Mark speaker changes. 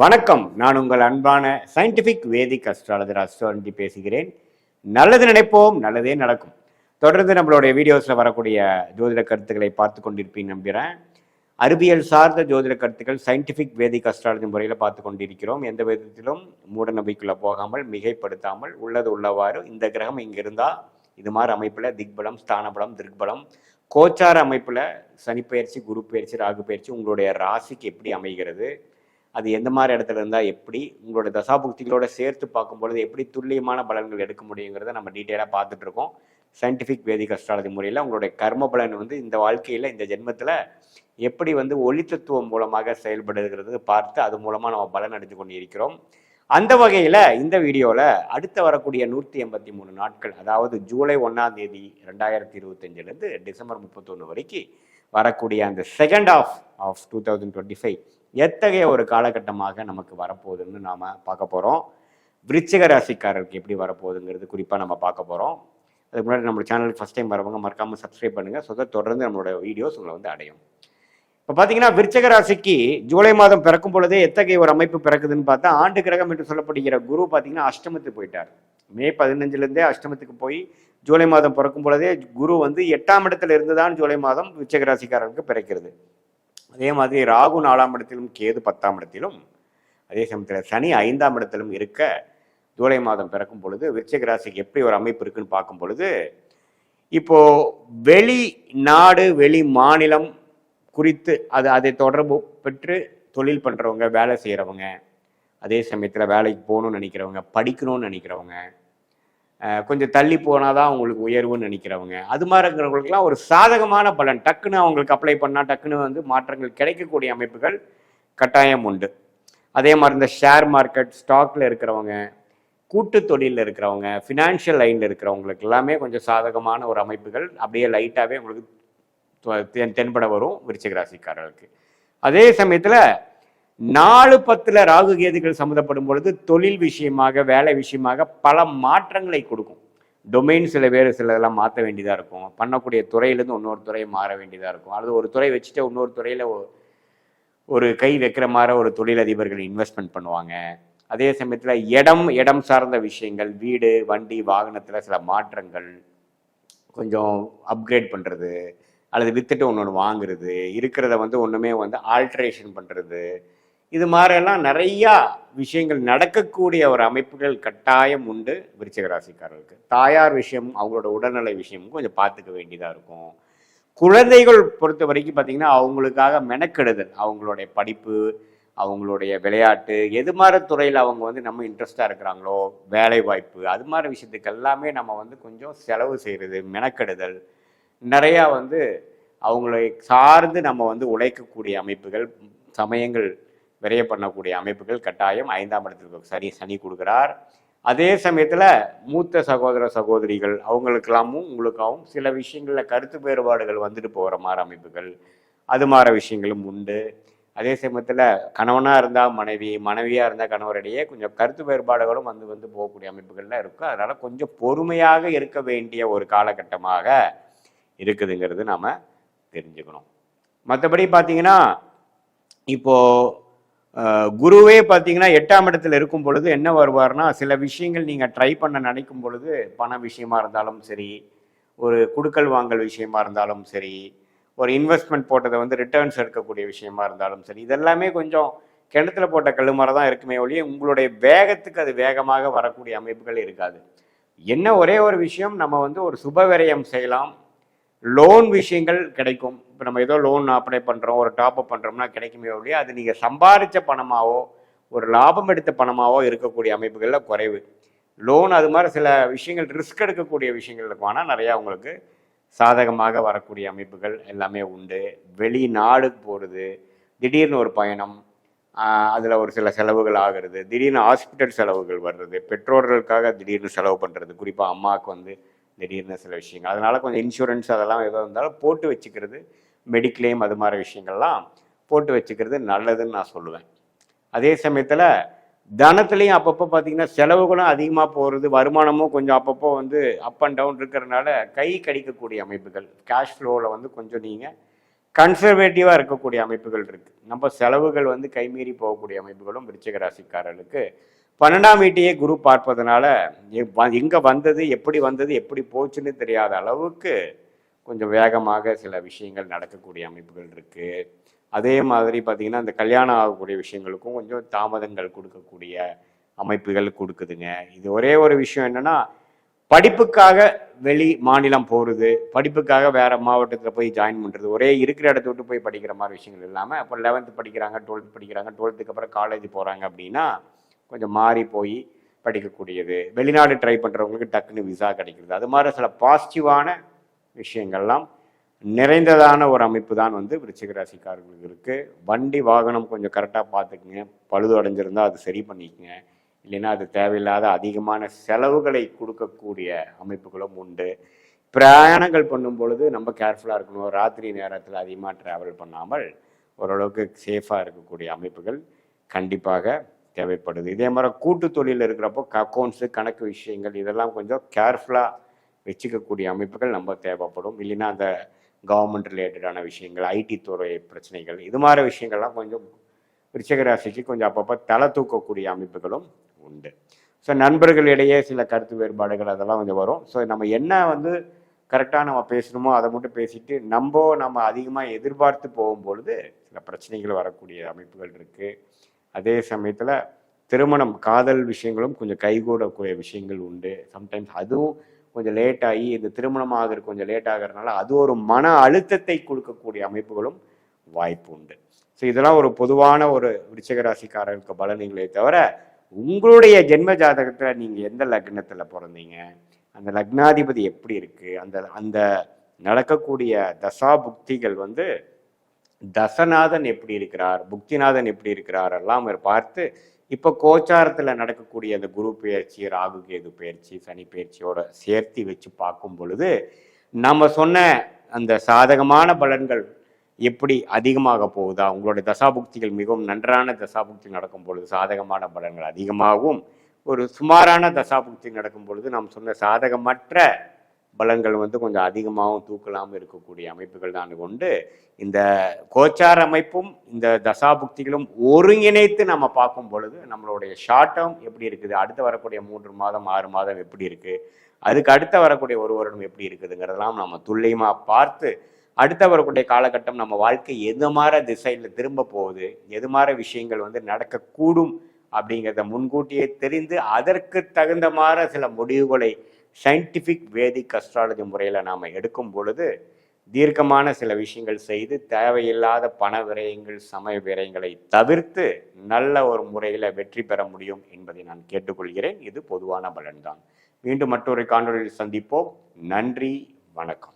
Speaker 1: வணக்கம். நான் உங்கள் அன்பான சயின்டிஃபிக் வேதிக் அஸ்ட்ராலஜர் அஸ்ட்ராலஜி பேசுகிறேன். நல்லது நினைப்போம் நல்லதே நடக்கும். தொடர்ந்து நம்மளுடைய வீடியோஸில் வரக்கூடிய ஜோதிட கருத்துக்களை பார்த்து கொண்டிருப்பீங்க நம்புகிறேன் அறிவியல் சார்ந்த ஜோதிட கருத்துக்கள் சயின்டிஃபிக் வேதிக் அஸ்ட்ராலஜி முறையில் பார்த்து கொண்டிருக்கிறோம். எந்த விதத்திலும் மூட போகாமல் மிகைப்படுத்தாமல் உள்ளது உள்ளவாறு இந்த கிரகம் இங்கே இருந்தால் இது மாதிரி அமைப்பில் திக்பலம் ஸ்தானபலம் திருக்பலம் கோச்சார அமைப்பில் சனிப்பெயர்ச்சி குரு பயிற்சி ராகு பயிற்சி உங்களுடைய ராசிக்கு எப்படி அமைகிறது? அது எந்த மாதிரி இடத்துல இருந்தால் எப்படி உங்களோட தசாபுக்திகளோட சேர்த்து பார்க்கும் பொழுது எப்படி துல்லியமான பலன்கள் எடுக்க முடியுங்கிறத நம்ம டீட்டெயிலாக பார்த்துட்டு இருக்கோம். சயின்டிஃபிக் வேதிக் அஸ்ட்ராலஜி முறையில் உங்களுடைய கர்ம பலன் வந்து இந்த வாழ்க்கையில் இந்த ஜென்மத்தில் எப்படி வந்து ஒளித்தத்துவம் மூலமாக செயல்படுகிறது பார்த்து அது மூலமாக நம்ம பலன் அடைந்து கொண்டு இருக்கிறோம் அந்த வகையில் இந்த வீடியோவில் அடுத்து வரக்கூடிய நூற்றி எண்பத்தி மூணு நாட்கள் அதாவது ஜூலை ஒன்றாம் தேதி ரெண்டாயிரத்தி இருபத்தஞ்சிலேருந்து டிசம்பர் முப்பத்தொன்று வரைக்கும் வரக்கூடிய அந்த second half of two thousand twenty five எத்தகைய ஒரு காலகட்டமாக நமக்கு வரப்போகுதுன்னு நாம் பார்க்க போகிறோம் விருச்சிக ராசிக்காரருக்கு எப்படி வரப்போகுதுங்கிறது குறிப்பாக நம்ம பார்க்க போகிறோம் அதுக்கு முன்னாடி நம்ம சேனலுக்கு ஃபஸ்ட் டைம் வரவங்க மறக்காமல் சப்ஸ்கிரைப் பண்ணுங்கள் ஸோ தொடர்ந்து நம்மளோட வீடியோஸ் உங்களை வந்து அடையும். இப்போ பார்த்தீங்கன்னா விருச்சக ராசிக்கு ஜூலை மாதம் பிறக்கும் பொழுதே எத்தகைய ஒரு அமைப்பு பிறக்குதுன்னு பார்த்தா ஆண்டு கிரகம் என்று சொல்லப்படுகிற குரு பார்த்தீங்கன்னா அஷ்டமத்துக்கு போயிட்டார். மே பதினஞ்சுலேருந்தே அஷ்டமத்துக்கு போய் ஜூலை மாதம் பிறக்கும் பொழுதே குரு வந்து எட்டாம் இடத்துல இருந்து தான் ஜூலை மாதம் விருச்சக ராசிக்காரருக்கு பிறக்கிறது. அதே மாதிரி ராகு நாலாம் இடத்திலும் கேது பத்தாம் இடத்திலும் அதே சமயத்தில் சனி ஐந்தாம் இடத்திலும் இருக்க ஜூலை மாதம் பிறக்கும் பொழுது விருச்சிக ராசிக்கு எப்படி ஒரு அமைப்பு இருக்குன்னு பார்க்கும் பொழுது இப்போ வெளி நாடு வெளி மாநிலம் குறித்து அது அதை தொடர்பு பெற்று தொழில் பண்ணுறவங்க வேலை செய்கிறவங்க அதே சமயத்தில் வேலைக்கு போகணும்னு நினைக்கிறவங்க படிக்கணும்னு நினைக்கிறவங்க கொஞ்சம் தள்ளி போனால் தான் அவங்களுக்கு உயர்வுன்னு நினைக்கிறவங்க. அது மாதிரி இருக்கிறவங்களுக்குலாம் ஒரு சாதகமான பலன். டக்குன்னு அவங்களுக்கு அப்ளை பண்ணால் டக்குன்னு வந்து மாற்றங்கள் கிடைக்கக்கூடிய அமைப்புகள் கட்டாயம் உண்டு. அதே மாதிரி இந்த ஷேர் மார்க்கெட் ஸ்டாக்ல இருக்கிறவங்க கூட்டு தொழிலில் இருக்கிறவங்க ஃபினான்ஷியல் லைனில் இருக்கிறவங்களுக்கு எல்லாமே கொஞ்சம் சாதகமான ஒரு அமைப்புகள் அப்படியே லைட்டாகவே உங்களுக்கு தென்- தென்பட வரும் விருச்சிக ராசிக்காரர்களுக்கு. அதே சமயத்தில் நாலு பத்தில் ராகு கேதுகள் சம்மந்தப்படும் பொழுது தொழில் விஷயமாக வேலை விஷயமாக பல மாற்றங்களை கொடுக்கும். டொமைன் சில பேர் சிலதெல்லாம் மாற்ற வேண்டியதாக இருக்கும். பண்ணக்கூடிய துறையிலேருந்து இன்னொரு துறையை மாற வேண்டியதாக இருக்கும். அல்லது ஒரு துறை வச்சுட்டு இன்னொரு துறையில் ஒரு கை வைக்கிற மாதிரி ஒரு தொழிலதிபர்கள் இன்வெஸ்ட்மெண்ட் பண்ணுவாங்க. அதே சமயத்தில் இடம் இடம் சார்ந்த விஷயங்கள் வீடு வண்டி வாகனத்தில் சில மாற்றங்கள் கொஞ்சம் அப்கிரேட் பண்ணுறது அல்லது வித்துட்டு ஒன்று ஒன்று வாங்குறது இருக்கிறத வந்து ஒன்றுமே வந்து ஆல்ட்ரேஷன் பண்ணுறது இது மாதிரியெல்லாம் நிறையா விஷயங்கள் நடக்கக்கூடிய ஒரு அமைப்புகள் கட்டாயம் உண்டு விருச்சிக ராசிக்காரர்களுக்கு தாயார் விஷயம் அவங்களோட உடல்நிலை விஷயமும் கொஞ்சம் பார்த்துக்க வேண்டியதாக இருக்கும். குழந்தைகள் பொறுத்த வரைக்கும் பார்த்தீங்கன்னா அவங்களுக்காக மெனக்கெடுதல். அவங்களுடைய படிப்பு அவங்களுடைய விளையாட்டு எது மாதிரி துறையில் அவங்க வந்து நம்ம இன்ட்ரெஸ்டாக இருக்கிறாங்களோ வேலை வாய்ப்பு அது மாதிரி விஷயத்துக்கு எல்லாமே நம்ம வந்து கொஞ்சம் செலவு செய்கிறது மெனக்கெடுதல். நிறையா வந்து அவங்களை சார்ந்து நம்ம வந்து உழைக்கக்கூடிய அமைப்புகள் சமயங்கள் விரைய பண்ணக்கூடிய அமைப்புகள் கட்டாயம் ஐந்தாம் இடத்திற்கு சனி சனி கொடுக்குறார். அதே சமயத்தில் மூத்த சகோதர சகோதரிகள் அவங்களுக்கெல்லாமும் உங்களுக்காகவும் சில விஷயங்களில் கருத்து வேறுபாடுகள் வந்துட்டு போகிற மாதிரி அமைப்புகள் அது மாதிரி விஷயங்களும் உண்டு. அதே சமயத்தில் கணவனாக இருந்தால் மனைவி மனைவியாக இருந்தால் கணவரிடையே கொஞ்சம் கருத்து வேறுபாடுகளும் வந்து வந்து போகக்கூடிய அமைப்புகள்லாம் இருக்கும் அதனால் கொஞ்சம் பொறுமையாக இருக்க வேண்டிய ஒரு காலகட்டமாக இருக்குதுங்கிறது நாம் தெரிஞ்சுக்கணும். மற்றபடி பார்த்தீங்கன்னா இப்போ குருவே பார்த்தீங்கன்னா எட்டாம் இடத்துல இருக்கும் பொழுது என்ன வருவார்னா சில விஷயங்கள் நீங்கள் ட்ரை பண்ண நினைக்கும் பொழுது பண விஷயமா இருந்தாலும் சரி ஒரு குடுக்கல் வாங்கல் விஷயமா இருந்தாலும் சரி ஒரு இன்வெஸ்ட்மெண்ட் போட்டதை வந்து ரிட்டர்ன்ஸ் எடுக்கக்கூடிய விஷயமா இருந்தாலும் சரி இதெல்லாமே கொஞ்சம் கிணத்துல போட்ட கல்லுமாரி தான் இருக்குமே ஒழிய உங்களுடைய வேகத்துக்கு அது வேகமாக வரக்கூடிய அமைப்புகள் இருக்காது. என்ன ஒரே ஒரு விஷயம் நம்ம வந்து ஒரு சுப விரயம் செய்யலாம் லோன் விஷயங்கள் கிடைக்கும். இப்போ நம்ம ஏதோ லோன் அப்ளை பண்ணுறோம் ஒரு டாப் அப் பண்ணுறோம்னா கிடைக்குமே ஒழிய அது நீங்கள் சம்பாதிச்ச பணமாவோ ஒரு லாபம் எடுத்த பணமாவோ இருக்கக்கூடிய அமைப்புகளில் குறைவு. லோன் அது மாதிரி சில விஷயங்கள் ரிஸ்க் எடுக்கக்கூடிய விஷயங்கள் இருக்கும். ஆனால் நிறையா உங்களுக்கு சாதகமாக வரக்கூடிய அமைப்புகள் எல்லாமே உண்டு. வெளிநாடு போகிறது திடீர்னு ஒரு பயணம் அதில் ஒரு சில செலவுகள் ஆகிறது திடீர்னு ஹாஸ்பிட்டல் செலவுகள் வர்றது பெற்றோர்களுக்காக திடீர்னு செலவு பண்ணுறது குறிப்பாக அம்மாவுக்கு வந்து திடீர்னு சில விஷயங்கள். அதனால் கொஞ்சம் இன்சூரன்ஸ் அதெல்லாம் எதோ இருந்தாலும் போட்டு வச்சுக்கிறது மெடிக்ளைம் அது மாதிரி விஷயங்கள்லாம் போட்டு வச்சுக்கிறது நல்லதுன்னு நான் சொல்லுவேன். அதே சமயத்தில் தனத்துலேயும் அப்பப்போ பார்த்தீங்கன்னா செலவுகளும் அதிகமாக போகிறது வருமானமும் கொஞ்சம் அப்பப்போ வந்து அப் அண்ட் டவுன் இருக்கிறனால கை கடிக்கக்கூடிய அமைப்புகள் கேஷ் ஃப்ளோவில் வந்து கொஞ்சம் நீங்கள் கன்சர்வேட்டிவாக இருக்கக்கூடிய அமைப்புகள் இருக்குது நம்ம செலவுகள் வந்து கைமீறி போகக்கூடிய அமைப்புகளும் விருச்சிக ராசிக்காரர்களுக்கு பன்னெண்டாம் வீட்டையே குரு பார்ப்பதனால எங்கே வ- வந்தது எப்படி வந்தது எப்படி போச்சுன்னு தெரியாத அளவுக்கு கொஞ்சம் வேகமாக சில விஷயங்கள் நடக்கக்கூடிய அமைப்புகள் இருக்கு. அதே மாதிரி பார்த்தீங்கன்னா இந்த கல்யாணம் ஆகக்கூடிய விஷயங்களுக்கும் கொஞ்சம் தாமதங்கள் கொடுக்கக்கூடிய அமைப்புகள் கொடுக்குதுங்க. இது ஒரே ஒரு விஷயம் என்னன்னா படிப்புக்காக வெளி மாநிலம் போகிறது படிப்புக்காக வேற மாவட்டத்தில் போய் ஜாயின் பண்ணுறது ஒரே இருக்கிற இடத்த விட்டு போய் படிக்கிற மாதிரி விஷயங்கள் இல்லாமல் அப்போ லெவன்த்து படிக்கிறாங்க டுவெல்த் படிக்கிறாங்க டுவெல்த்துக்கு அப்புறம் காலேஜ் போகிறாங்க அப்படின்னா கொஞ்சம் மாறி போய் படிக்கக்கூடியது. வெளிநாடு ட்ரை பண்ணுறவங்களுக்கு டக்குன்னு விசா கிடைக்கிறது. அது மாதிரி சில பாசிட்டிவான விஷயங்கள்லாம் நிறைந்ததான ஒரு அமைப்பு தான் வந்து விருச்சிக ராசிக்காரர்களுக்கு இருக்குது வண்டி வாகனம் கொஞ்சம் கரெக்டாக பார்த்துக்குங்க. பழுது அடைஞ்சிருந்தால் அது சரி பண்ணிக்கங்க. இல்லைன்னா அது தேவையில்லாத அதிகமான செலவுகளை கொடுக்கக்கூடிய அமைப்புகளும் உண்டு. பிரயாணங்கள் பண்ணும் பொழுது நம்ம கேர்ஃபுல்லாக இருக்கணும். ராத்திரி நேரத்தில் அதிகமாக ட்ராவல் பண்ணாமல் ஓரளவுக்கு சேஃபாக இருக்கக்கூடிய அமைப்புகள் கண்டிப்பாக தேவைப்படுது. இதே மாதிரி கூட்டு தொழில் இருக்கிறப்போ அக்கௌண்ட்ஸு கணக்கு விஷயங்கள் இதெல்லாம் கொஞ்சம் கேர்ஃபுல்லாக வச்சுக்கக்கூடிய அமைப்புகள் நம்ம தேவைப்படும். இல்லைன்னா அந்த கவர்மெண்ட் ரிலேட்டடான விஷயங்கள் ஐடி துறை பிரச்சனைகள் இது மாதிரி விஷயங்கள்லாம் கொஞ்சம் விருச்சிக ராசிக்கு கொஞ்சம் அப்பப்போ தலை தூக்கக்கூடிய அமைப்புகளும் உண்டு. ஸோ நண்பர்களிடையே சில கருத்து வேறுபாடுகள் அதெல்லாம் கொஞ்சம் வரும். ஸோ நம்ம என்ன வந்து கரெக்டாக நம்ம பேசணுமோ அதை மட்டும் பேசிட்டு நம்ம நம்ம அதிகமாக எதிர்பார்த்து போகும்பொழுது சில பிரச்சனைகள் வரக்கூடிய அமைப்புகள் இருக்குது அதே சமயத்தில் திருமணம் காதல் விஷயங்களும் கொஞ்சம் கைகூடக்கூடிய விஷயங்கள் உண்டு. சம்டைம்ஸ் அதுவும் கொஞ்சம் லேட் ஆகி இந்த திருமணம் ஆகிறது கொஞ்சம் லேட் ஆகிறதுனால அது ஒரு மன அழுத்தத்தை கொடுக்கக்கூடிய அமைப்புகளும் வாய்ப்பு உண்டு. ஸோ இதெல்லாம் ஒரு பொதுவான ஒரு விருச்சகராசிக்காரர்களுக்கு ராசிக்காரருக்கு தவிர உங்களுடைய ஜென்ம ஜாதகத்தில் நீங்கள் எந்த லக்னத்தில் பிறந்தீங்க? அந்த லக்னாதிபதி எப்படி இருக்குது அந்த அந்த நடக்கக்கூடிய தசா புக்திகள் வந்து தசநாதன் எப்படி இருக்கிறார்? புக்திநாதன் எப்படி இருக்கிறார்? எல்லாம் பார்த்து இப்போ கோச்சாரத்தில் நடக்கக்கூடிய அந்த குரு பயிற்சி ராகு கேது பெயர்ச்சி சனி பயிற்சியோட சேர்த்து வச்சு பார்க்கும் பொழுது நம்ம சொன்ன அந்த சாதகமான பலன்கள் எப்படி அதிகமாக போகுதா? உங்களுடைய தசாபுக்திகள் மிகவும் நன்றான தசாபுக்தி நடக்கும் பொழுது சாதகமான பலன்கள் அதிகமாகவும் ஒரு சுமாரான தசாபுக்தி நடக்கும் பொழுது நாம் சொன்ன சாதகமற்ற பலங்கள் வந்து கொஞ்சம் அதிகமாகவும் தூக்கலாமல் இருக்கக்கூடிய அமைப்புகள் தான் கொண்டு இந்த கோச்சார அமைப்பும் இந்த தசாபுக்திகளும் ஒருங்கிணைத்து நம்ம பார்க்கும் பொழுது நம்மளுடைய ஷார்ட் டேர்ம் எப்படி இருக்குது அடுத்து வரக்கூடிய மூன்று மாதம் ஆறு மாதம் எப்படி இருக்குது அதுக்கு அடுத்த வரக்கூடிய ஒரு வருடம் எப்படி இருக்குதுங்கிறதெல்லாம் நம்ம துல்லியமாக பார்த்து அடுத்த வரக்கூடிய காலகட்டம் நம்ம வாழ்க்கை எது மாதிரி திசையில் திரும்ப போகுது எது மாதிரி விஷயங்கள் வந்து நடக்கக்கூடும் அப்படிங்கிறத முன்கூட்டியே தெரிந்து அதற்கு தகுந்த மாதிரி சில முடிவுகளை சயின்டிஃபிக் வேதிக் அஸ்ட்ராலஜி முறையில் நாம் எடுக்கும் பொழுது தீர்க்கமான சில விஷயங்கள் செய்து தேவையில்லாத பண விரயங்கள் சமய விரயங்களை தவிர்த்து நல்ல ஒரு முறையில் வெற்றி பெற முடியும் என்பதை நான் கேட்டுக்கொள்கிறேன். இது பொதுவான பலன்தான். மீண்டும் மற்றொரு காணொலியில் சந்திப்போம். நன்றி வணக்கம்.